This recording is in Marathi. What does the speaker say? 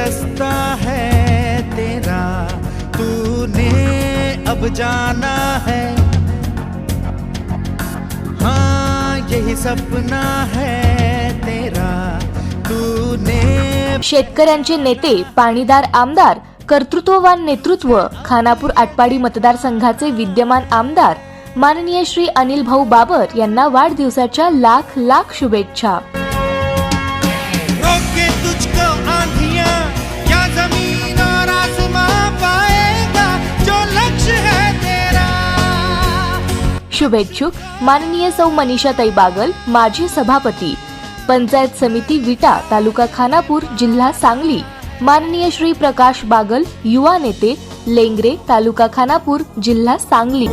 रास्ता है तेरा तूने अब जाना है। हाँ यही सपना है तेरा तूने शेतकऱ्यांचे नेते पाणीदार आमदार कर्तृत्ववान नेतृत्व खानापूर आटपाडी मतदारसंघाचे विद्यमान आमदार माननीय श्री अनिल भाऊ बाबर यांना वाढदिवसाच्या लाख लाख शुभेच्छा. शुभेच्छुक माननीय सौ मनीषाताई बागल माजी सभापती. पंचायत समिती विटा तालुका खानापूर जिल्हा सांगली. माननीय श्री प्रकाश बागल युवा नेते लेंगरे तालुका खानापूर जिल्हा सांगली.